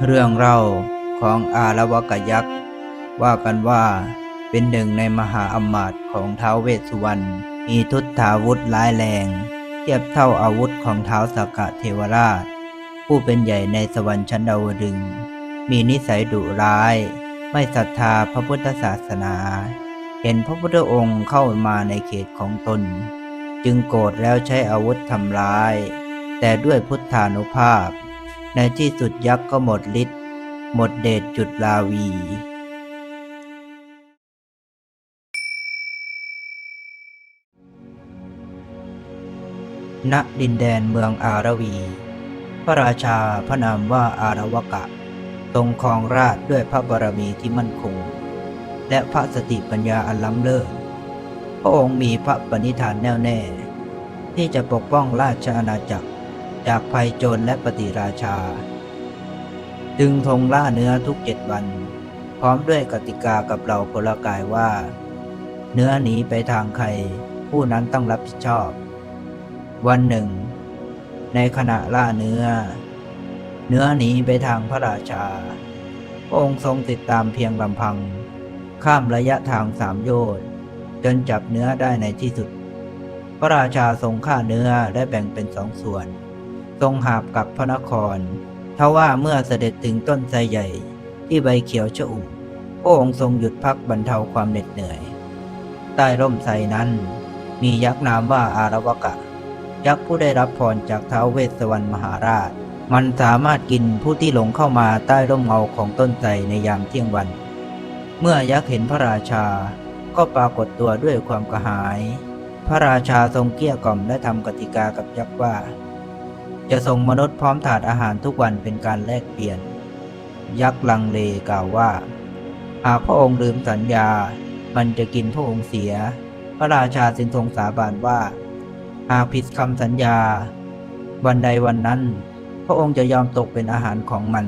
เรื่องเล่าของอาละวกยักษ์ว่ากันว่าเป็นหนึ่งในมหาอมาตย์ของท้าวเวสสุวรรณมีทุตถาวุธร้ายแรง เทียบเท่าอาวุธของท้าวสกะเทวราช ผู้เป็นใหญ่ในสวรรค์ชั้นดาวดึง มีนิสัยดุร้าย ไม่ศรัทธาพระพุทธศาสนา เห็นพระพุทธองค์เข้ามาในเขตของตน จึงโกรธแล้วใช้อาวุธทำร้าย แต่ด้วยพุทธานุภาพ ในที่สุดยักษ์ก็หมดฤทธิ์หมดเดชจุดลาวี ณ ดินแดนเมืองอารวี พระราชาพระนามว่าอารวกะ ทรงครองราชด้วยพระบารมีที่มั่นคง และพระสติปัญญาอันล้ำเลิศ พระองค์มีพระปณิธานแน่วแน่ ที่จะปกป้องราชอาณาจักร จากภัยโจรและปฏิราชา จึงทงล่าเนื้อทุกเจ็ดวัน พร้อมด้วยกติกากับเราพลกายว่า เนื้อหนีไปทางใคร ผู้นั้นต้องรับผิดชอบ วันหนึ่ง ในขณะล่าเนื้อ เนื้อหนีไปทางพระราชา พระองค์ทรงติดตามเพียงลำพัง ข้ามระยะทางสามโยชน์จนจับเนื้อได้ในที่สุด พระราชาทรงฆ่าเนื้อได้แบ่งเป็นสองส่วน ทรงหาบกลับพระนครทว่าเมื่อเสด็จถึงต้นไทรใหญ่ที่ใบเขียวชอุ่มพระองค์ทรงหยุดพักบรรเทาความเหน็ดเหนื่อย ใต้ร่มไทรนั้น มียักษ์นามว่าอารวกะ ยักษ์ผู้ได้รับพรจากท้าวเวสสวรรณมหาราช มันสามารถกินผู้ที่หลงเข้ามาใต้ร่มเงาของต้นไทรในยามเที่ยงวัน เมื่อยักษ์เห็นพระราชาก็ปรากฏตัวด้วยความกระหาย พระราชาทรงเกลี้ยกล่อมและทำกติกากับยักษ์ว่า จะส่งมนุษย์พร้อมถาดอาหารทุกวันเป็นการแลกเปลี่ยน ยักษ์ลังเลกล่าวว่า หากพระองค์ลืมสัญญา มันจะกินพระองค์เสีย พระราชาจึงทรงสาบานว่า หากผิดคำสัญญา วันใดวันนั้น พระองค์จะยอมตกเป็นอาหารของมัน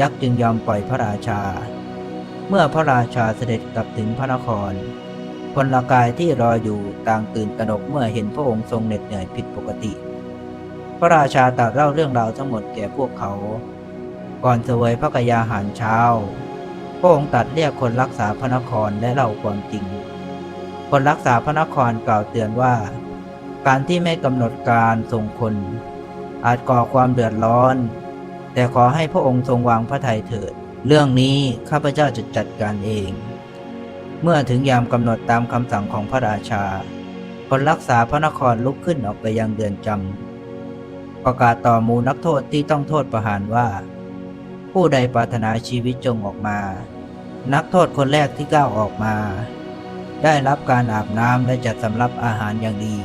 ยักษ์จึงยอมปล่อยพระราชา เมื่อพระราชาเสด็จกลับถึงพระนครพลกายที่รออยู่ต่างตื่นตระหนกเมื่อเห็นพระองค์ทรงเหน็ดเหนื่อยผิดปกติ พระราชาตรัสเล่าเรื่องราวทั้งหมดแก่พวกเขา ก่อนเสวยพระกยาหารเช้า พระองค์ตัดเรียกคนรักษาพระนครและเล่าความจริง คนรักษาพระนครกล่าวเตือนว่า การที่ไม่กำหนดการส่งคน อาจก่อความเดือดร้อน แต่ขอให้พระองค์ทรงวางพระทัยเถิด เรื่องนี้ข้าพเจ้าจะจัดการเอง เมื่อถึงยามกำหนดตามคำสั่งของพระราชา คนรักษาพระนครลุกขึ้นออกไปยังเดือนจำ ประกาศต่อหมู่นักโทษที่ต้องโทษประหารว่า ผู้ใดปรารถนาชีวิตจงออกมา นักโทษคนแรกที่ก้าวออกมา ได้รับการอาบน้ำและจัดสำรับอาหารอย่างดี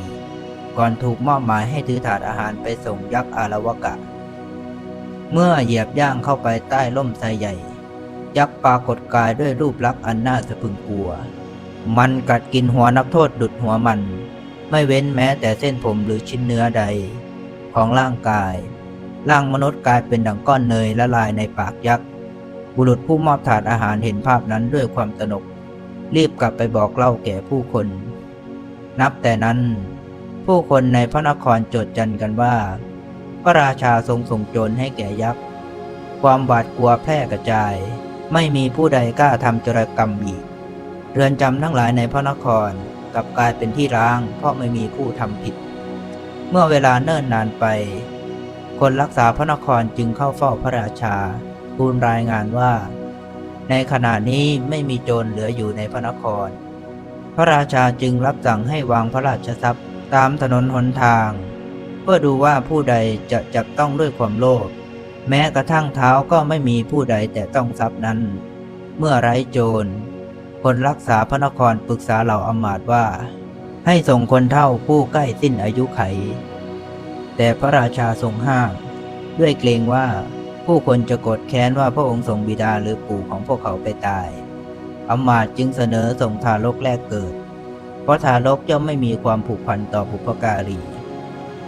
ก่อนถูกมอบหมายให้ถือถาดอาหารไปส่งยักษ์อารวกะ เมื่อเหยียบย่างเข้าไปใต้ร่มไทรใหญ่ ยักษ์ปรากฏกายด้วยรูปลักษณ์อันน่าสะพึงกลัว มันกัดกินหัวนักโทษดุดหัวมัน ไม่เว้นแม้แต่เส้นผมหรือชิ้นเนื้อใด ของร่างกาย ร่างมนุษย์กลายเป็นดังก้อนเนยละลายในปากยักษ์ บุรุษผู้มอบถาดอาหารเห็นภาพนั้นด้วยความตนก รีบกลับไปบอกเล่าแก่ผู้คน นับแต่นั้น ผู้คนในพระนครโจดจันกันว่า พระราชาทรงส่งโจรให้แก่ยักษ์ ความหวาดกลัวแพร่กระจาย ไม่มีผู้ใดกล้าทำจรกรรมอีก เรือนจำทั้งหลายในพระนครกลับกลายเป็นที่ร้างเพราะไม่มีผู้ทำผิด เมื่อเวลาเนิ่นนานไป คนรักษาพระนครจึงเข้าเฝ้าพระราชาทูลรายงานว่า ในขณะนี้ไม่มีโจรเหลืออยู่ในพระนคร พระราชาจึงรับสั่งให้วางพระราชทรัพย์ตามถนนหนทาง เพื่อดูว่าผู้ใดจะจับต้องด้วยความโลภแม้กระทั่งเท้าก็ไม่มีผู้ใดแต่ต้องทรัพย์นั้น เมื่อไร้โจร คนรักษาพระนครปรึกษาเหล่าอมาตย์ว่า ให้ส่งคนเท่าผู้ใกล้สิ้นอายุไข แต่พระราชาทรงห้าม ด้วยเกรงว่าผู้คนจะโกรธแค้นว่าพระองค์ทรงบิดาหรือปู่ของพวกเขาไปตายอำมาตจึงเสนอส่งทารกแรกเกิด เพราะทารกย่อมไม่มีความผูกพันต่อบุพการี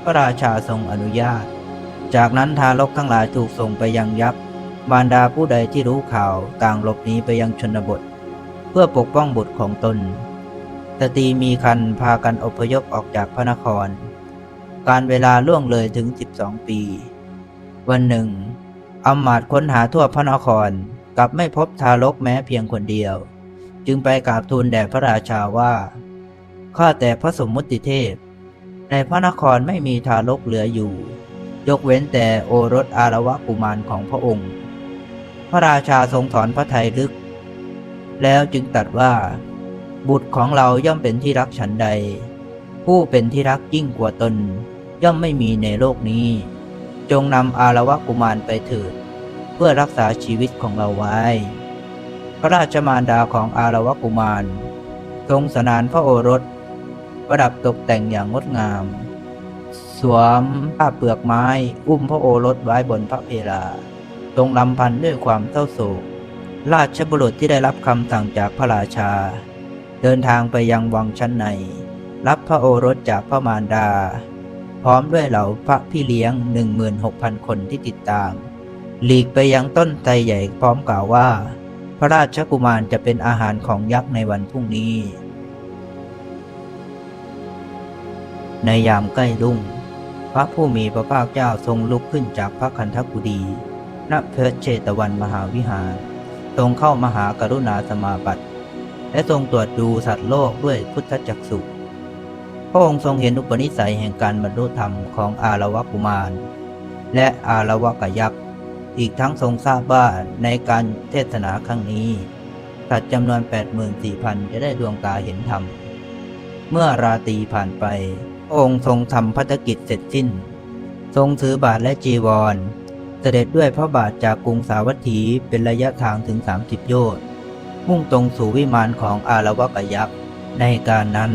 พระราชาทรงอนุญาต จากนั้นทารกทั้งหลายถูกส่งไปยังยักษ์ มารดาผู้ใดที่รู้ข่าวต่างหลบหนีไปยังชนบท เพื่อปกป้องบุตรของตน สตรีมีคันพากันอพยพออกจากพระนคร การเวลาล่วงเลยถึง 12 ปี วันหนึ่งอำมาตย์ค้นหาทั่วพระนครกลับไม่พบทารกแม้เพียงคนเดียว จึงไปกราบทูลแด่พระราชาว่า ข้าแต่พระสมมุติเทพ ในพระนครไม่มีทารกเหลืออยู่ ยกเว้นแต่โอรสอารวะกุมารของพระองค์ พระราชาทรงถอนพระทัยลึก แล้วจึงตรัสว่า บุตรของเราย่อมเป็นที่รักฉันใด ผู้เป็นที่รักยิ่งกว่าตน ย่อมไม่มีในโลกนี้ จงนำอารวะกุมารไปเถิดเพื่อรักษาชีวิตของเราไว้ พระราชมารดาของอารวะกุมาร ทรงสนานพระโอรส ประดับตกแต่งอย่างงดงาม สวมผ้าเปลือกไม้อุ้มพระโอรสไว้บนพระเพลาทรงลำพันด้วยความเศร้าโศก ราชบุรุษที่ได้รับคำสั่งจากพระราชา เดินทางไปยังวังชั้นใน รับพระโอรสจากพระมารดา พร้อมด้วยเหล่าพระพี่เลี้ยง 16,000 คนที่ติดตาม หลีกไปยังต้นไทรใหญ่พร้อมกล่าวว่า พระราชกุมารจะเป็นอาหารของยักษ์ในวันพรุ่งนี้ ในยามใกล้รุ่ง พระผู้มีพระภาคเจ้าทรงลุกขึ้นจากพระคันธกุฎีณเพชรเชตวันมหาวิหาร ทรงเข้ามหากรุณาสมาบัติ และทรงตรวจดูสัตว์โลกด้วยพุทธจักสุพระองค์ทรงเห็นอุปนิสัยแห่งการบรรลุธรรมของอารวกุมาร และอารวกยักษ์อีกทั้งทรงทราบว่าในการเทศนาครั้งนี้ สัตว์จำนวน 84,000 จะได้ดวงตาเห็นธรรม เมื่อราตรีผ่านไป องค์ทรงทำพัฒกิจเสร็จสิ้น ทรงถือบาทและจีวร เสด็จด้วยพระบาทจากกรุงสาวัตถีเป็นระยะทางถึง 30 โยชน์ มุ่งตรงสู่วิมานของอารวกยักษ์ ในการนั้น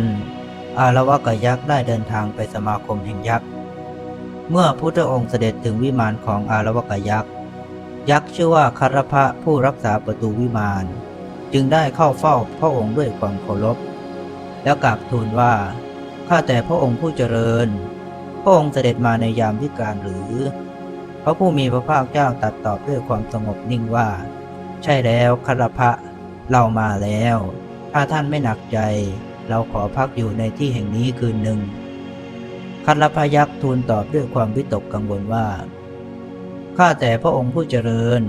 อารวกยักษ์ได้เดินทางไปสมาคมแห่งยักษ์ เมื่อพุทธองค์เสด็จถึงวิมานของอารวกยักษ์ ยักษ์ชื่อว่าคารพะผู้รักษาประตูวิมาน จึงได้เข้าเฝ้าพระองค์ด้วยความเคารพ แล้วกราบทูลว่า ข้าแต่พระองค์ผู้เจริญ พระองค์เสด็จมาในยามวิกาลหรือ พระผู้มีพระภาคเจ้าตรัสตอบด้วยความสงบนิ่งว่า ใช่แล้วคารพะ เรามาแล้ว ถ้าท่านไม่หนักใจ เราขอพักอยู่ในที่แห่งนี้คืนหนึ่งคารพยักษ์ทูลตอบด้วยความวิตกกังวลว่า ข้าแต่พระองค์ผู้เจริญ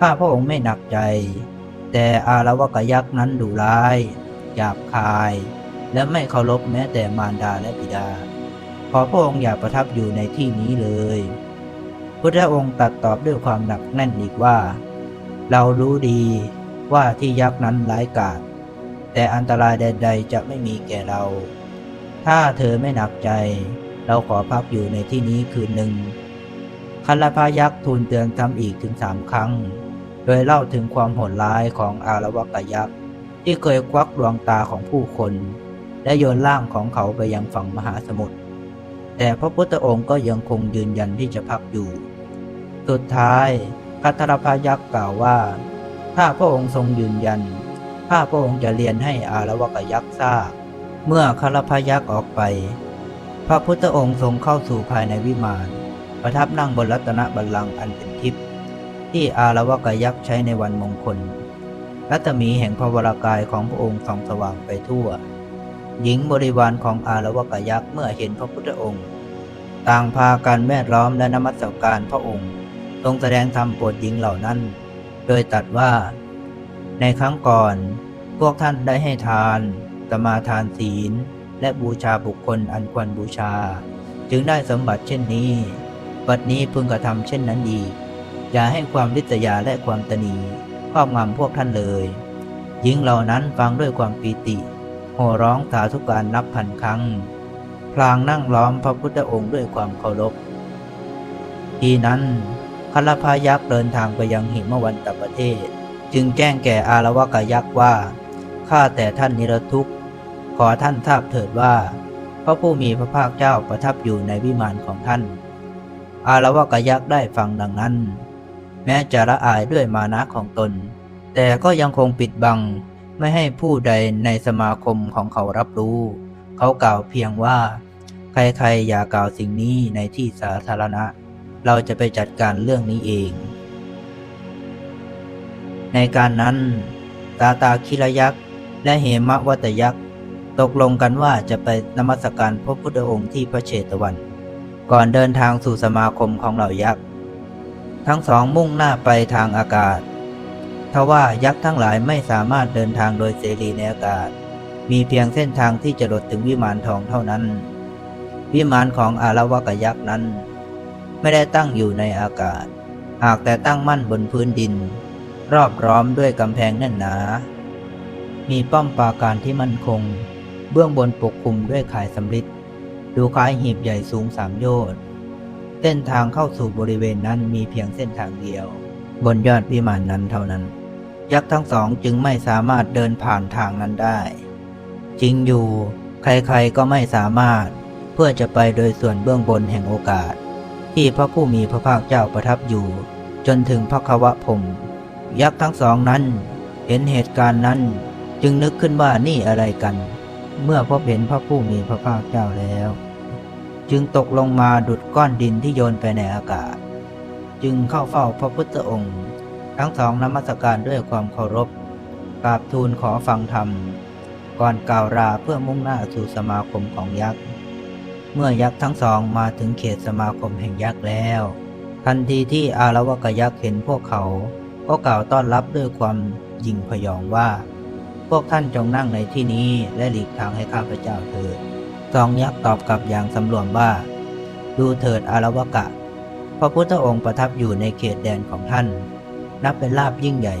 ข้าพระองค์ไม่หนักใจ แต่อารวกยักษ์นั้นดุร้าย หยาบคาย และไม่เคารพแม้แต่มารดาและบิดา ขอพระองค์อย่าประทับอยู่ในที่นี้เลย พุทธองค์ตรัสตอบด้วยความหนักแน่นอีกว่า เรารู้ดี ว่าที่ยักษ์นั้นร้ายกาจแต่อันตรายใด ๆ จะไม่มีแก่เรา ถ้าเธอไม่หนักใจ เราขอพักอยู่ในที่นี้คืนหนึ่งคันลพายักษ์ทูลเตือนซ้ำอีกถึงสามครั้ง โดยเล่าถึงความโหดร้ายของอารวกยักษ์ที่เคยควักดวงตาของผู้คน และโยนร่างของเขาไปยังฝั่งมหาสมุทร แต่พระพุทธองค์ก็ยังคงยืนยันที่จะพักอยู่ สุดท้ายคัทรพายักษ์กล่าวว่า ถ้าพระองค์ทรงยืนยัน ข้าพระองค์จะเรียนให้อารวกยักษ์ทราบ เมื่อคารพยักษ์ออกไป พระพุทธองค์ทรงเข้าสู่ภายในวิมาน ประทับนั่งบนรัตนบัลลังก์อันเป็นทิพย์ที่อารวกยักษ์ใช้ในวันมงคล รัตมีแห่งพระวรากายของพระองค์ส่องสว่างไปทั่ว หญิงบริวารของอารวกยักษ์เมื่อเห็นพระพุทธองค์ ต่างพากันแวดล้อมและนมัสการพระองค์ ทรงแสดงธรรมโปรดหญิงเหล่านั้น โดยตรัสว่า ในครั้งก่อนพวกท่านได้ให้ทาน สมาทานศีล และบูชาบุคคลอันควรบูชา จึงได้สมบัติเช่นนี้ บัดนี้พึงกระทำเช่นนั้นอีก อย่าให้ความริษยาและความตนีครอบงำพวกท่านเลยหญิงเหล่านั้นฟังด้วยความปีติโห่ร้องสาธุการนับพันครั้ง พลางนั่งล้อมพระพุทธองค์ด้วยความเคารพ ทีนั้น คารพายักษ์เดินทางไปยังหิมวันตประเทศ จึงแจ้งแก่อารวกยักษ์ว่าข้าแต่ท่านนิรทุกข์ขอท่านทราบเถิดว่า พระผู้มีพระภาคเจ้าประทับอยู่ในวิมานของท่าน อารวกยักษ์ได้ฟังดังนั้น แม้จะละอายด้วยมานะของตน แต่ก็ยังคงปิดบังไม่ให้ผู้ใดในสมาคมของเขารับรู้ เขากล่าวเพียงว่า ใครๆอย่ากล่าวสิ่งนี้ในที่สาธารณะ เราจะไปจัดการเรื่องนี้เอง ในการนั้น ตาตาคิรยักษ์และเหมะวัตยักษ์ตกลงกันว่าจะไปนมัสการพระพุทธองค์ที่พระเชตวัน ก่อนเดินทางสู่สมาคมของเหล่ายักษ์ทั้งสองมุ่งหน้าไปทางอากาศทว่ายักษ์ทั้งหลายไม่สามารถเดินทางโดยเสรีในอากาศ มีเพียงเส้นทางที่จะหลดถึงวิมานทองเท่านั้น วิมานของอารวกยักษ์นั้น ไม่ได้ตั้งอยู่ในอากาศ หากแต่ตั้งมั่นบนพื้นดิน รอบร้อมด้วยกำแพงแน่นหนา มีป้อมปราการที่มั่นคง เบื้องบนปกคลุมด้วยข่ายสำริดดูคล้ายหีบใหญ่สูงสามโยชน์เส้นทางเข้าสู่บริเวณนั้นมีเพียงเส้นทางเดียว บนยอดวิมานนั้นเท่านั้น ยักษ์ทั้งสองจึงไม่สามารถเดินผ่านทางนั้นได้ จริงอยู่ ใครๆก็ไม่สามารถเพื่อจะไปโดยส่วนเบื้องบนแห่งโอกาส ที่พระผู้มีพระภาคเจ้าประทับอยู่ จนถึงพระควะพรหมยักษ์ทั้งสองนั้น เห็นเหตุการณ์นั้นจึงนึกขึ้นว่านี่อะไรกัน เมื่อพบเห็นพระผู้มีพระภาคเจ้าแล้ว จึงตกลงมาดุดก้อนดินที่โยนไปในอากาศ จึงเข้าเฝ้าพระพุทธองค์ ทั้งสองนมัสการด้วยความเคารพกราบทูลขอฟังธรรม ก่อนกล่าวลาเพื่อมุ่งหน้าสู่สมาคมของยักษ์ เมื่อยักษ์ทั้งสองมาถึงเขตสมาคมแห่งยักษ์แล้ว ทันทีที่อารวกยักษ์เห็นพวกเขา ก็กล่าวต้อนรับด้วยความยิ่งพยองว่า พวกท่านจงนั่งในที่นี้และหลีกทางให้ข้าพเจ้าเถิดสองยักษ์ตอบกลับอย่างสำรวมว่า ดูเถิดอารวกะ พระพุทธองค์ประทับอยู่ในเขตแดนของท่าน นับเป็นลาบยิ่งใหญ่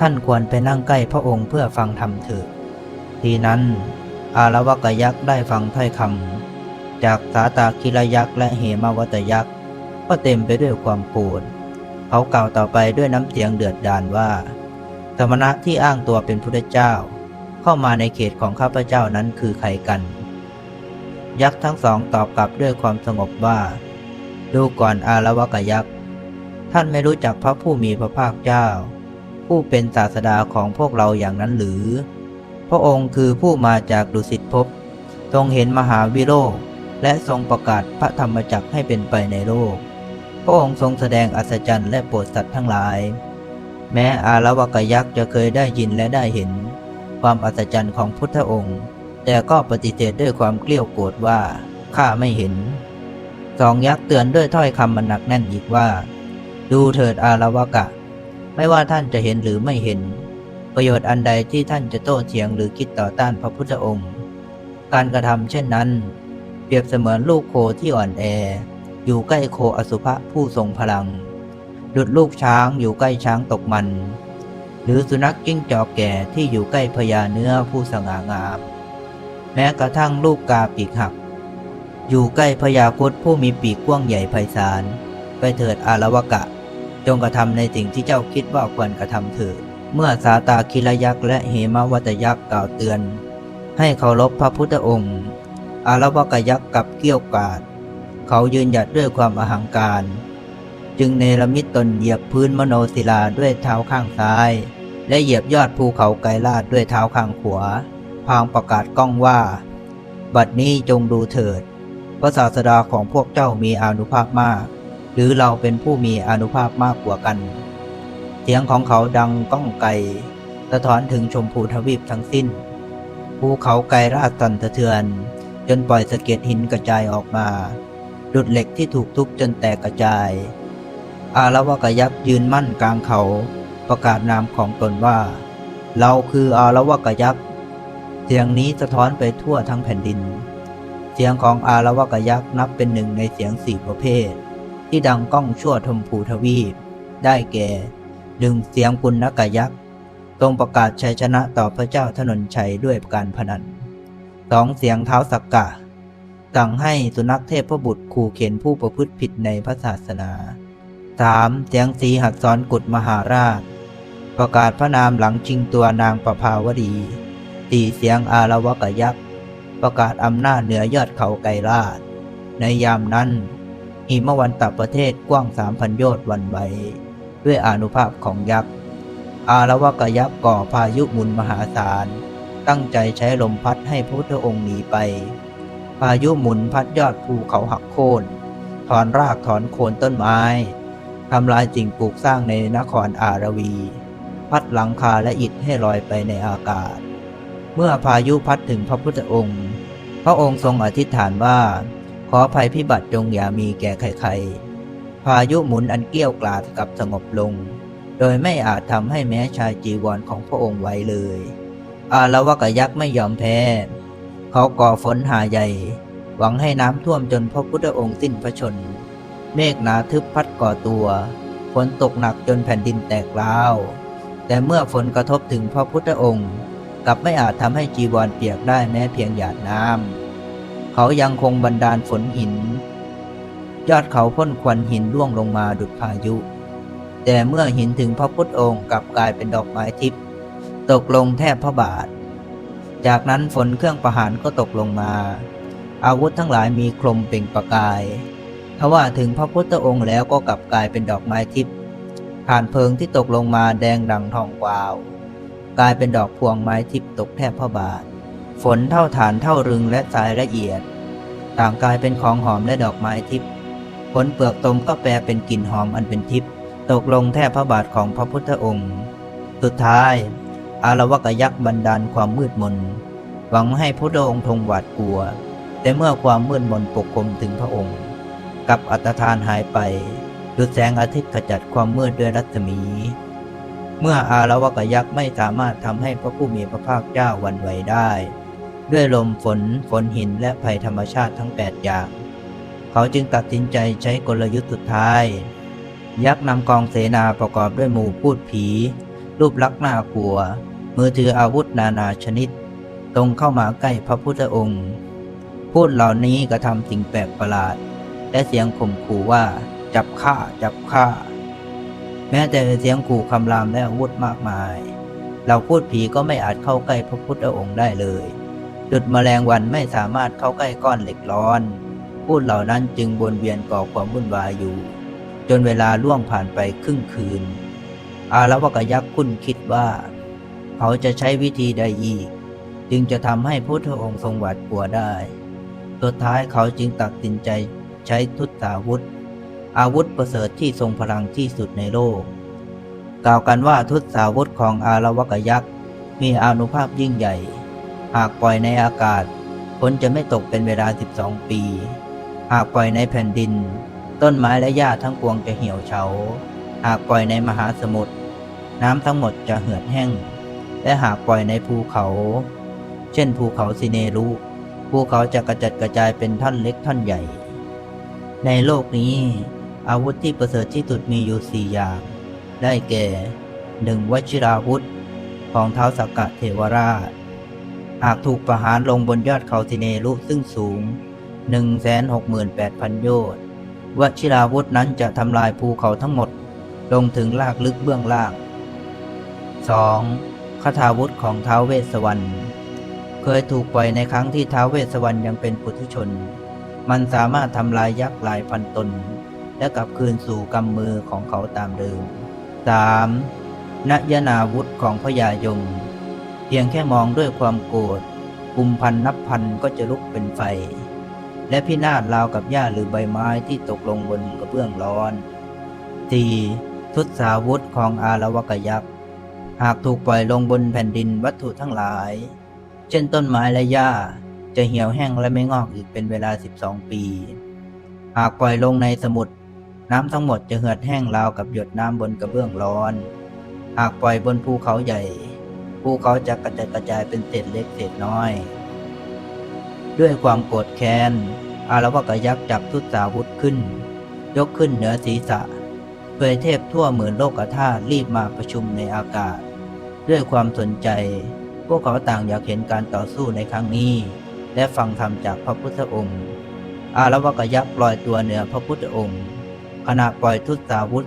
ท่านควรไปนั่งใกล้พระองค์เพื่อฟังธรรมเถิดทีนั้น อารวกยักษ์ได้ฟังถ้อยคำ จากสาตาคิรยักษ์และเหมวัตยักษ์ก็เต็มไปด้วยความโกรธเขากล่าวต่อไปด้วยน้ำเสียงเดือดดาลว่า สมณะที่อ้างตัวเป็นพุทธเจ้า เข้ามาในเขตของข้าพเจ้านั้นคือใครกัน ยักษ์ทั้งสองตอบกลับด้วยความสงบว่า ดูก่อนอารวกยักษ์ท่านไม่รู้จักพระผู้มีพระภาคเจ้า ผู้เป็นศาสดาของพวกเราอย่างนั้นหรือ พระองค์คือผู้มาจากดุสิตภพทรงเห็นมหาวิโรจน์ และทรงประกาศพระธรรมจักรให้เป็นไปในโลก พระองค์ทรงแสดงอัศจรรย์และโปรดสัตว์ทั้งหลาย แม้อารวกยักษ์จะเคยได้ยินและได้เห็น ความอัศจรรย์ของพุทธองค์ แต่ก็ปฏิเสธด้วยความเกลี้ยวโกรธว่าข้าไม่เห็น สองยักษ์เตือนด้วยถ้อยคำมันหนักแน่นอีกว่า ดูเถิดอารวกะ ไม่ว่าท่านจะเห็นหรือไม่เห็น ประโยชน์อันใดที่ท่านจะโต้เถียงหรือคิดต่อต้านพระพุทธองค์ การกระทำเช่นนั้น รียบเสมือนลูกโคที่อ่อนแอ อยู่ใกล้โคอสุภะผู้ทรงพลัง ดุดลูกช้างอยู่ใกล้ช้างตกมัน หรือสุนัขจิ้งจอกแก่ที่อยู่ใกล้พญาเนื้อผู้สง่างาม แม้กระทั่งลูกกาปีกหัก อยู่ใกล้พญาคตผู้มีปีกกว้างใหญ่ไพศาล ไปเถิดอารวกะ จงกระทำในสิ่งที่เจ้าคิดว่าควรกระทำเถิดเมื่อสาตาคิรยักษ์และเหมวัตยักษ์กล่าวเตือน ให้เคารพพระพุทธองค์ อารวกยักษ์กับเกี้ยวกาดเขายืนหยัดด้วยความอหังการ จึงเนรมิตตนเหยียบพื้นมโนศิลาด้วยเท้าข้างซ้าย และเหยียบยอดภูเขาไกรลาดด้วยเท้าข้างขวา พางประกาศก้องว่า บัดนี้จงดูเถิด พระศาสดาของพวกเจ้ามีอนุภาพมาก หรือเราเป็นผู้มีอนุภาพมากกว่ากัน เสียงของเขาดังก้องไกลสะท้อนถึงชมพูทวีปทั้งสิ้น ภูเขาไกรราดสั่นสะเทือน จนปล่อยสะเก็ดหินกระจายออกมาดุดเหล็กที่ถูกทุบจนแตกกระจาย อารวกยักษ์ยืนมั่นกลางเขา ประกาศนามของตนว่า เราคืออารวกยักษ์เสียงนี้สะท้อนไปทั่วทั้งแผ่นดิน เสียงของอารวกยักษ์นับเป็นหนึ่งในเสียงสี่ประเภท ที่ดังก้องชั่วทมพูทวีป ได้แก่หนึ่งเสียงปุณณกยักษ์ทรงประกาศชัยชนะต่อพระเจ้าถนนชัยด้วยการพนัน สองเสียงเท้าสักกะ สั่งให้สุนัขเทพบุตรขู่เข็นผู้ประพฤติผิดในพระศาสนาสามเสียงสีหัดสอนกุฎมหาราช ประกาศพระนามหลังชิงตัวนางประภาวดีสี่เสียงอารวกยักษ์ประกาศอำนาจเหนือยอดเขาไกรลาดในยามนั้น หิมวันตประเทศกว้างสามพันโยชน์วันใบด้วยอนุภาพของยักษ์ อารวกยักษ์ก่อพายุหมุนมหาศาล ตั้งใจใช้ลมพัดให้พระพุทธองค์หนีไป พายุหมุนพัดยอดภูเขาหักโค่น ถอนรากถอนโคนต้นไม้ ทำลายสิ่งปลูกสร้างในนครอารวี พัดหลังคาและอิฐให้ลอยไปในอากาศ เมื่อพายุพัดถึงพระพุทธองค์ พระองค์ทรงอธิษฐานว่า ขอภัยพิบัติจงอย่ามีแก่ใครๆ พายุหมุนอันเกี้ยวกล่อมกลับสงบลง โดยไม่อาจทำให้แม้ชายจีวรของพระองค์ไหวเลย อาละวะกยักษ์ไม่ยอมแพ้ เขาก่อฝนหาใหญ่ หวังให้น้ำท่วมจนพระพุทธองค์สิ้นพระชน เมฆหนาทึบพัดก่อตัวฝนตกหนักจนแผ่นดินแตกร้าว แต่เมื่อฝนกระทบถึงพระพุทธองค์ กลับไม่อาจทำให้จีวรเปียกได้แม้เพียงหยาดน้ำเขายังคงบันดาลฝนหิน ยอดเขาพ่นควันหินร่วงลงมาดุจพายุ แต่เมื่อหินถึงพระพุทธองค์กลับกลายเป็นดอกไม้ทิพย์ ตกลงแทบพระบาท จากนั้นฝนเครื่องประหารก็ตกลงมา อาวุธทั้งหลายมีคลมเปล่งประกายทว่าถึงพระพุทธองค์แล้วก็กลับกลายเป็นดอกไม้ทิพย์ผ่านเพลิงที่ตกลงมาแดงดังทองกวาว กลายเป็นดอกพวงไม้ทิพย์ตกแทบพระบาท ฝนเท่าฐานเท่ารึงและทรายละเอียด ต่างกลายเป็นของหอมและดอกไม้ทิพย์ผลเปลือกตมก็แปลเป็นกลิ่นหอมอันเป็นทิพย์ตกลงแทบพระบาทของพระพุทธองค์ สุดท้าย อารวกยักษ์บันดาลความมืดมน หวังให้พระองค์ทรงหวาดกลัว แต่เมื่อความมืดมนปกคลุมถึงพระองค์ กับอัตทานหายไปดุจแสงอาทิตย์ขจัดความมืดด้วยรัศมี เมื่ออารวกยักษ์ไม่สามารถทำให้พระผู้มีพระภาคเจ้าวันไหวได้ ด้วยลมฝนฝนหินและภัยธรรมชาติทั้ง 8 อย่าง เขาจึงตัดสินใจใช้กลยุทธ์สุดท้าย ยักษ์นำกองเสนาประกอบด้วยหมู่พูดผี รูปลักษณ์น่ากลัว มือถืออาวุธนานาชนิด ตรงเข้ามาใกล้พระพุทธองค์ พูดเหล่านี้กระทำสิ่งแปลกประหลาด และเสียงข่มขู่ว่า จับฆ่าจับฆ่า แม้แต่เสียงขู่คำรามและอาวุธมากมายเราพูดผีก็ไม่อาจเข้าใกล้พระพุทธองค์ได้เลยจุดแมลงวันไม่สามารถเข้าใกล้ก้อนเหล็กร้อน พูดเหล่านั้นจึงวนเวียนก่อความวุ่นวายอยู่ จนเวลาล่วงผ่านไปครึ่งคืน อาละวกยักษ์คุ้นคิดว่า เขาจะใช้วิธีใดอีก จึงจะทำให้พุทธองค์ทรงหวาดกลัวได้ สุดท้ายเขาจึงตัดสินใจใช้ทุตสาวุธ อาวุธประเสริฐที่ทรงพลังที่สุดในโลก กล่าวกันว่าทุตสาวุธของอาละวกยักษ์มีอานุภาพยิ่งใหญ่ หากปล่อยในอากาศฝนจะไม่ตกเป็นเวลา 12 ปี หากปล่อยในแผ่นดิน ต้นไม้และหญ้าทั้งปวงจะเหี่ยวเฉา หากปล่อยในมหาสมุทรน้ำทั้งหมดจะเหือดแห้ง และหากปล่อยในภูเขา เช่นภูเขาสิเนรุภูเขาจะกระจัดกระจายเป็นท่อนเล็กท่อนใหญ่ ในโลกนี้ อาวุธที่ประเสริฐที่สุดมีอยู่สี่อย่าง ได้แก่หนึ่งวชิราวุธ ของเท้าสักกะเทวราช หากถูกประหารลงบนยอดเขาสิเนรุซึ่งสูง 168,000 โยชน์วชิราวุธนั้นจะทำลายภูเขาทั้งหมด ลงถึงลากลึกเบื้องล่าง 2. คาถาวุธของท้าวเวสสวรรณเคยถูกปล่อยในครั้งที่ท้าวเวสสวรรณยังเป็นปุถุชน มันสามารถทำลายยักษ์หลายพันตน และกลับคืนสู่กำมือของเขาตามเดิม 3. นยนาวุธของพญายม เพียงแค่มองด้วยความโกรธกุมพันนับพันก็จะลุกเป็นไฟ และพินาศราวกับหญ้าหรือใบไม้ที่ตกลงบนกระเบื้องร้อน 4. ทุตสาวุธของอารวกยักษ์ หากถูกปล่อยลงบนแผ่นดินวัตถุทั้งหลาย เช่นต้นไม้และหญ้าจะเหี่ยวแห้งและไม่งอกอีกเป็นเวลา 12 ปี หากปล่อยลงในสมุทรน้ำทั้งหมดจะเหือดแห้งราวกับหยดน้ำบนกระเบื้องร้อน หากปล่อยบนภูเขาใหญ่ ภูเขาจะกระจัดกระจายเป็นเศษเล็กเศษน้อย ด้วยความโกรธแค้น อารวกยักษ์จับทุตสาวุธขึ้น ยกขึ้นเหนือศีรษะเพื่อเทพทั่วหมื่นโลกธาตุรีบมาประชุมในอากาศ ด้วยความสนใจ พวกเขาต่างอยากเห็นการต่อสู้ในครั้งนี้ และฟังธรรมจากพระพุทธองค์ อารวกยักษ์ปล่อยตัวเหนือพระพุทธองค์ ขณะปล่อยทุตสาวุธ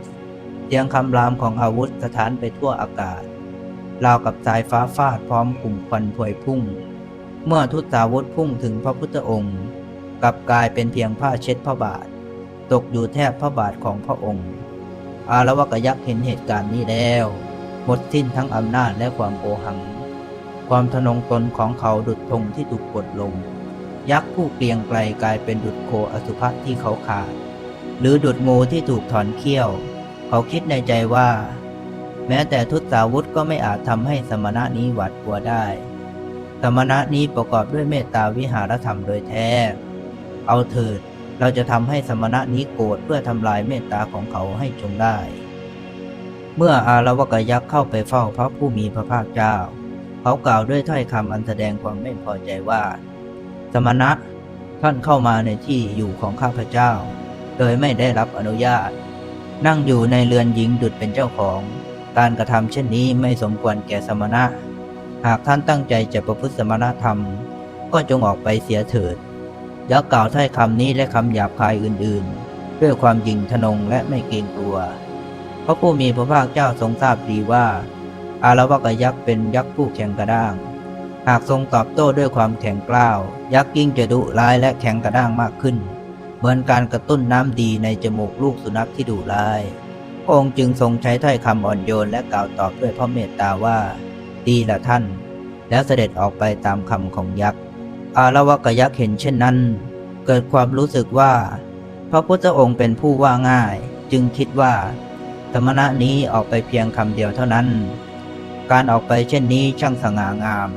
เสียงคำรามของอาวุธสถานไปทั่วอากาศราวกับสายฟ้าฟาดพร้อมกลุ่มควันพวยพุ่ง เมื่อทุตสาวุธพุ่งถึงพระพุทธองค์กลับกลายเป็นเพียงผ้าเช็ดพระบาท ตกอยู่แทบพระบาทของพระองค์ อารวกยักษ์เห็นเหตุการณ์นี้แล้ว หมดสิ้นทั้งอำนาจและความโอหัง ความทะนงตนของเขาดุจธงที่ถูกกดลง ยักษ์ผู้เกรียงไกลกลายเป็นดุจโคอสุภะที่เขาขาด หรือดุจงูที่ถูกถอนเขี้ยว เขาคิดในใจว่า แม้แต่ทุตสาวุธก็ไม่อาจทำให้สมณะนี้หวาดกลัวได้ สมณะนี้ประกอบด้วยเมตตาวิหารธรรมโดยแท้ เอาเถิดเราจะทำให้สมณะนี้โกรธเพื่อทำลายเมตตาของเขาให้จงได้ เมื่ออารวกยักษ์เข้าไปเฝ้าพระผู้มีพระภาคเจ้า เขากล่าวด้วยถ้อยคำอันแสดงความไม่พอใจว่า สมณะท่านเข้ามาในที่อยู่ของข้าพเจ้า โดยไม่ได้รับอนุญาต นั่งอยู่ในเรือนหญิงดุจเป็นเจ้าของ การกระทำเช่นนี้ไม่สมควรแก่สมณะ หากท่านตั้งใจจะประพฤติสมณธรรม ก็จงออกไปเสียเถิดยักษ์กล่าวถ้อยคำนี้และคำหยาบคายอื่นๆ ด้วยความยิงทะนงและไม่เกรงกลัว พระผู้มีพระภาคเจ้าทรงทราบดีว่า อารวกยักษ์เป็นยักษ์ผู้แข็งกระด้าง หากทรงตอบโต้ด้วยความแข็งกร้าว ยักษ์ยิ่งจะดุร้ายและแข็งกระด้างมากขึ้น เหมือนการกระตุ้นน้ำดีในจมูกลูกสุนัขที่ดุร้ายพระองค์จึงทรงใช้ถ้อยคำอ่อนโยนและกล่าวตอบด้วยพระเมตตาว่า ดีละท่าน แล้วเสด็จออกไปตามคำของยักษ์ อารวกยักษ์เห็นเช่นนั้น เกิดความรู้สึกว่า พระพุทธองค์เป็นผู้ว่าง่าย จึงคิดว่า สมณะนี้ออกไปเพียงคำเดียวเท่านั้น การออกไปเช่นนี้ช่างสง่างาม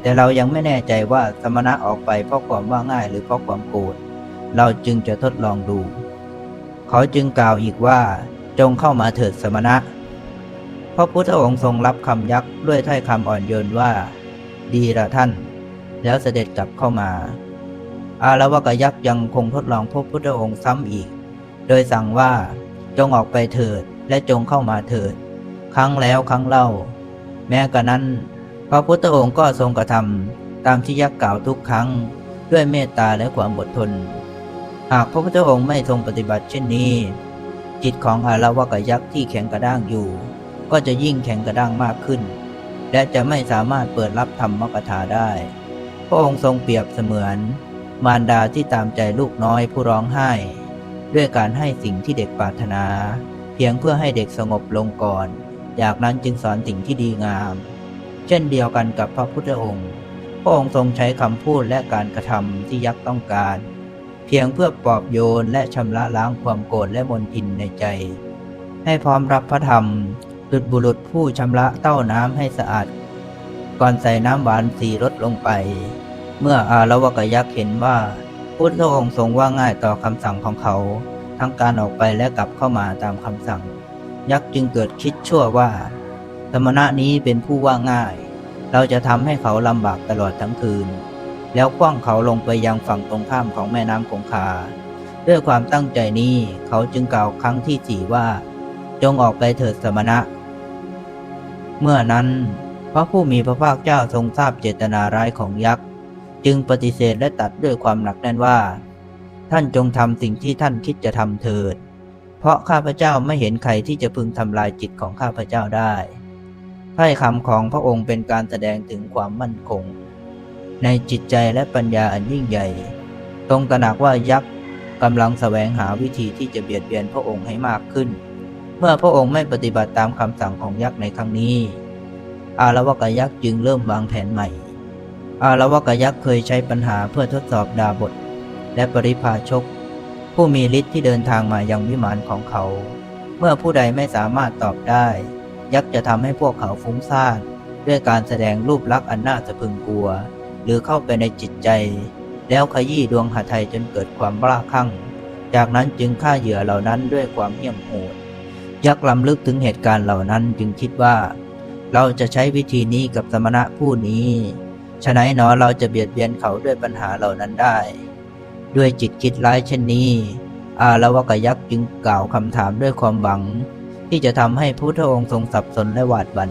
แต่เรายังไม่แน่ใจว่าสมณะออกไปเพราะความว่าง่ายหรือเพราะความโกรธเราจึงจะทดลองดู เขาจึงกล่าวอีกว่า จงเข้ามาเถิดสมณะพระพุทธองค์ทรงรับคำยักษ์ด้วยถ้อยคำอ่อนโยนว่า ดีละท่าน แล้วเสด็จกลับเข้ามา อารวกยักษ์ยังคงทดลองพระพุทธองค์ซ้ำอีก โดยสั่งว่าจงออกไปเถิด และจงเข้ามาเถิด ครั้งแล้วครั้งเล่า แม้กระนั้น พระพุทธองค์ก็ทรงกระทำตามที่ยักษ์กล่าวทุกครั้งด้วยเมตตาและความอดทน หากพระพุทธองค์ไม่ทรงปฏิบัติเช่นนี้ จิตของอารวกยักษ์ที่แข็งกระด้างอยู่ ก็จะยิ่งแข็งกระด้างมากขึ้น และจะไม่สามารถเปิดรับธรรมกถาได้ พระองค์ทรงเปรียบเสมือน มารดาที่ตามใจลูกน้อยผู้ร้องไห้ ด้วยการให้สิ่งที่เด็กปรารถนา เพียงเพื่อให้เด็กสงบลงก่อน จากนั้นจึงสอนสิ่งที่ดีงาม เช่นเดียวกันกับพระพุทธองค์ พระองค์ทรงใช้คำพูดและการกระทำที่ยักษ์ต้องการ เพียงเพื่อปลอบโยนและชำระล้างความโกรธและมนทินในใจ ให้พร้อมรับพระธรรมดุจบุรุษผู้ชำระเต้าน้ำให้สะอาด ก่อนใส่น้ำหวานสีรดลงไป เมื่ออารวกยักษ์เห็นว่าพุทธองค์ทรงว่าง่ายต่อคำสั่งของเขา ทั้งการออกไปและกลับเข้ามาตามคำสั่ง ยักษ์จึงเกิดคิดชั่วว่า สมณะนี้เป็นผู้ว่าง่าย เราจะทำให้เขาลำบากตลอดทั้งคืน แล้วคว้างเขาลงไปยังฝั่งตรงข้ามของแม่น้ำคงคา ด้วยความตั้งใจนี้เขาจึงกล่าวครั้งที่สี่ว่า จงออกไปเถิดสมณะ เมื่อนั้นพระผู้มีพระภาคเจ้าทรงทราบเจตนาร้ายของยักษ์ จึงปฏิเสธและตัดด้วยความหนักแน่นว่า ท่านจงทำสิ่งที่ท่านคิดจะทำเถิด เพราะข้าพเจ้าไม่เห็นใครที่จะพึงทำลายจิตของข้าพเจ้าได้ถ้อยคำของพระองค์เป็นการแสดงถึงความมั่นคง ในจิตใจและปัญญาอันยิ่งใหญ่ ตรงตระหนักว่ายักษ์กำลังแสวงหาวิธีที่จะเบียดเบียนพระองค์ให้มากขึ้น เมื่อพระองค์ไม่ปฏิบัติตามคำสั่งของยักษ์ในครั้งนี้ อารวกยักษ์จึงเริ่มวางแผนใหม่ อารวกยักษ์เคยใช้ปัญหาเพื่อทดสอบดาบท และปริพาชก ผู้มีฤทธิ์ที่เดินทางมายังวิมานของเขา เมื่อผู้ใดไม่สามารถตอบได้ ยักษ์จะทำให้พวกเขาฟุ้งซ่านด้วยการแสดงรูปลักษณ์อันน่าสะพึงกลัว หรือเข้าไปในจิตใจ แล้วขยี้ดวงหทัยจนเกิดความบ้าคลั่ง จากนั้นจึงฆ่าเหยื่อเหล่านั้นด้วยความเหี้ยมโหดยักษ์ลำลึกถึงเหตุการณ์เหล่านั้นจึงคิดว่า เราจะใช้วิธีนี้กับสมณะผู้นี้ฉะนั้นหนอเราจะเบียดเบียนเขาด้วยปัญหาเหล่านั้นได้ ด้วยจิตคิดร้ายเช่นนี้ อาละวกยักษ์จึงกล่าวคำถามด้วยความหวัง ที่จะทำให้พระพุทธองค์ทรงสับสนและหวาดหวัน่น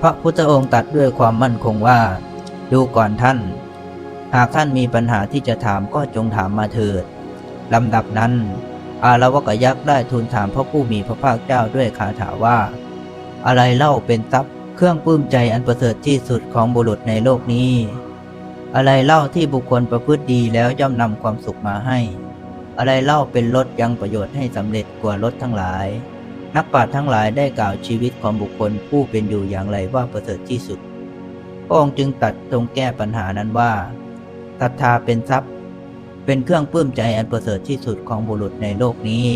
พระพุทธองค์ตัดด้วยความมั่นคงว่า ดูก่อนท่าน หากท่านมีปัญหาที่จะถามก็จงถามมาเถิดลำดับนั้น อาละวกยักษ์ได้ทูลถามพระผู้มีพระภาคเจ้าด้วยคาถาว่า อะไรเล่าเป็นทรัพย์เครื่องปลื้มใจอันประเสริฐที่สุดของบุรุษในโลกนี้ อะไรเล่าที่บุคคลประพฤติดีแล้วย่อมนำความสุขมาให้ อะไรเล่าเป็นรถยังประโยชน์ให้สำเร็จกว่ารถทั้งหลาย นักปราชญ์ทั้งหลายได้กล่าวชีวิตของบุคคลผู้เป็นอยู่อย่างไรว่าประเสริฐที่สุด พระองค์จึงตัดตรงแก้ปัญหานั้นว่าศรัทธาเป็นทรัพย์ เป็นเครื่องปลื้มใจอันประเสริฐที่สุดของบุรุษในโลกนี้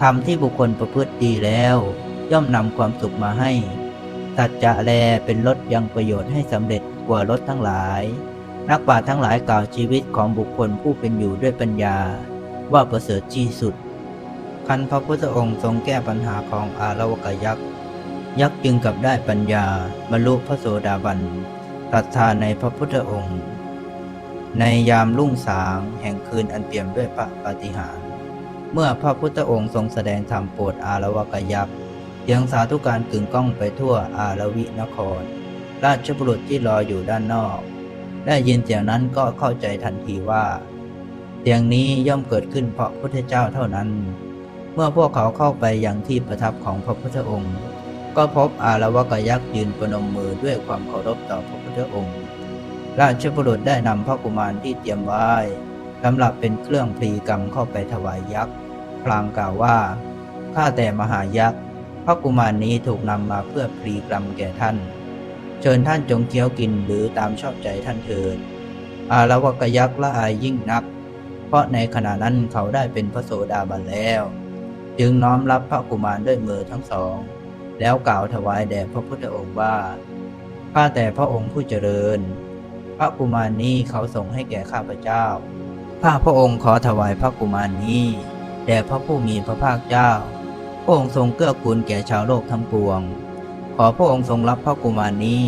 ทำที่บุคคลประพฤติดีแล้ว ย่อมนำความสุขมาให้สัจจะแลเป็นรถยังประโยชน์ให้สำเร็จกว่ารถทั้งหลาย นักปราชญ์ทั้งหลายกล่าวชีวิตของบุคคลผู้เป็นอยู่ด้วยปัญญาว่าประเสริฐที่สุด คันพระพุทธองค์ทรงแก้ปัญหาของอารวกยักษ์ ยักษ์จึงกลับได้ปัญญาบรรลุพระโสดาบันศรัทธาในพระพุทธองค์ ในยามรุ่งสางแห่งคืนอันเปี่ยมด้วยพระปาฏิหาริย์ เมื่อพระพุทธองค์ทรงแสดงธรรมโปรดอารวกยักษ์เสียงสาธุการกึ่งก้องไปทั่วอารวินคร ราชบุรุษที่รออยู่ด้านนอก ได้ยินเสียงนั้นก็เข้าใจทันทีว่าเสียงนี้ย่อมเกิดขึ้นเพราะพุทธเจ้าเท่านั้น เมื่อพวกเขาเข้าไปยังที่ประทับของพระพุทธองค์ ก็พบอารวกยักษ์ยืนประนมมือด้วยความเคารพต่อพระพุทธองค์ ราชบุรุษได้นำพระกุมารที่เตรียมไว้สำหรับเป็นเครื่องพลีกรรมเข้าไปถวายยักษ์พลางกล่าวว่าข้าแต่มหายักษ์พระกุมารนี้ถูกนำมาเพื่อพลีกรรมแก่ท่าน เชิญท่านจงเคี้ยวกินหรือตามชอบใจท่านเถิดอารวกยักษ์ละอายยิ่งนัก เพราะในขณะนั้นเขาได้เป็นพระโสดาบันแล้ว จึงน้อมรับพระกุมารด้วยมือทั้งสอง แล้วกล่าวถวายแด่พระพุทธองค์ว่าข้าแต่พระองค์ผู้เจริญ พระกุมารนี้เขาส่งให้แก่ข้าพเจ้าข้าพระองค์ขอถวายพระกุมารนี้แด่พระผู้มีพระภาคเจ้าพระองค์ทรงเกื้อกูลแก่ชาวโลกทั้งปวง ขอพระองค์ทรงรับพระกุมารนี้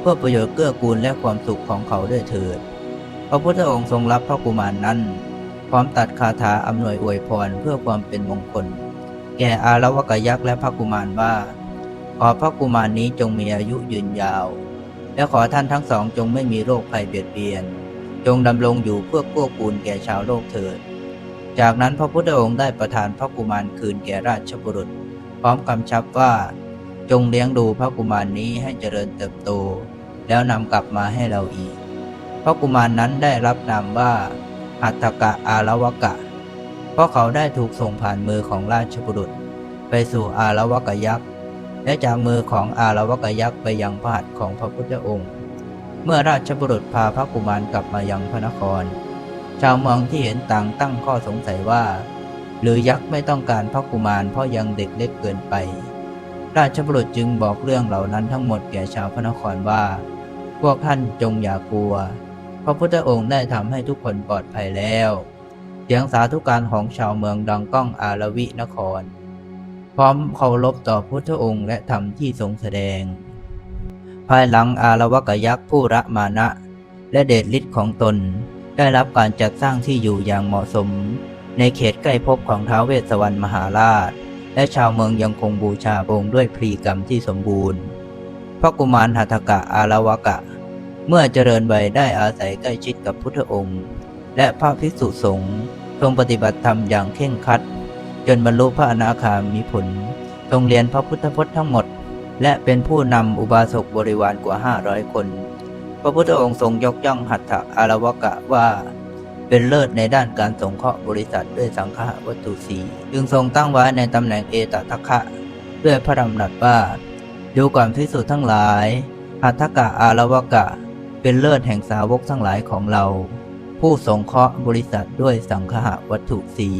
เพื่อประโยชน์เกื้อกูลและความสุขของเขาด้วยเถิด พระพุทธองค์ทรงรับพระกุมารนั้น พร้อมตัดคาถาอำนวยอวยพรเพื่อความเป็นมงคล แก่อารวกยักษ์และพระกุมารว่า ขอพระกุมารนี้จงมีอายุยืนยาว และขอท่านทั้งสองจงไม่มีโรคภัยเบียดเบียน จงดำรงอยู่เพื่อเกื้อกูลแก่ชาวโลกเถิด จากนั้นพระพุทธองค์ได้ประทานพระกุมารคืนแก่ราชบุรุษ พร้อมกำชับว่า จงเลี้ยงดูพระกุมารนี้ให้เจริญเติบโต แล้วนำกลับมาให้เราอีก พระกุมารนั้นได้รับนามว่าอัตถกะอารวกะ เพราะเขาได้ถูกส่งผ่านมือของราชบุรุษ ไปสู่อารวกยักษ์และจากมือของอารวกยักษ์ไปยังพระหัตถ์ของพระพุทธองค์ เมื่อราชบุรุษพาพระกุมารกลับมายังพระนคร ชาวเมืองที่เห็นต่างตั้งข้อสงสัยว่า หรือยักษ์ไม่ต้องการพระกุมารเพราะยังเด็กเล็กเกินไป ราชบุรุษจึงบอกเรื่องเหล่านั้นทั้งหมดแก่ชาวพระนครว่า พวกท่านจงอย่ากลัว พระพุทธองค์ได้ทำให้ทุกคนปลอดภัยแล้ว เสียงสาธุการของชาวเมืองดังก้องอารวินคร พร้อมเคารพต่อพุทธองค์และธรรมที่ทรงแสดง ภายหลังอารวกยักษ์ผู้ระมานะ และเดชฤทธิ์ของตน ได้รับการจัดสร้างที่อยู่อย่างเหมาะสม ในเขตใกล้ภพของท้าวเวสสวรรณมหาราช และชาวเมืองยังคงบูชาองค์ด้วยพรีกรรมที่สมบูรณ์ พระกุมารหัตถกะอารวกะ เมื่อเจริญวัยได้อาศัยใกล้ชิดกับพุทธองค์ และพระภิกษุสงฆ์ทรงปฏิบัติธรรมอย่างเคร่งครัด จนบรรลุพระอนาคามีผล ทรงเรียนพระพุทธพจน์ทั้งหมด และเป็นผู้นำอุบาสกบริวารกว่า 500 คน พระพุทธองค์ทรงยกย่องหัตถะอารวกะว่า เป็นเลิศในด้านการสงเคราะห์บริษัทด้วยสังฆะวัตถุสีจึงทรงตั้งไว้ในตำแหน่งเอตทัคคะด้วยพระดำรัสว่าดูก่อนพิสุทั้งหลายหัตถกะอารวกะ เป็นเลิศแห่งสาวกทั้งหลายของเรา ผู้สงเคราะห์บริษัทด้วยสังฆะวัตถุสี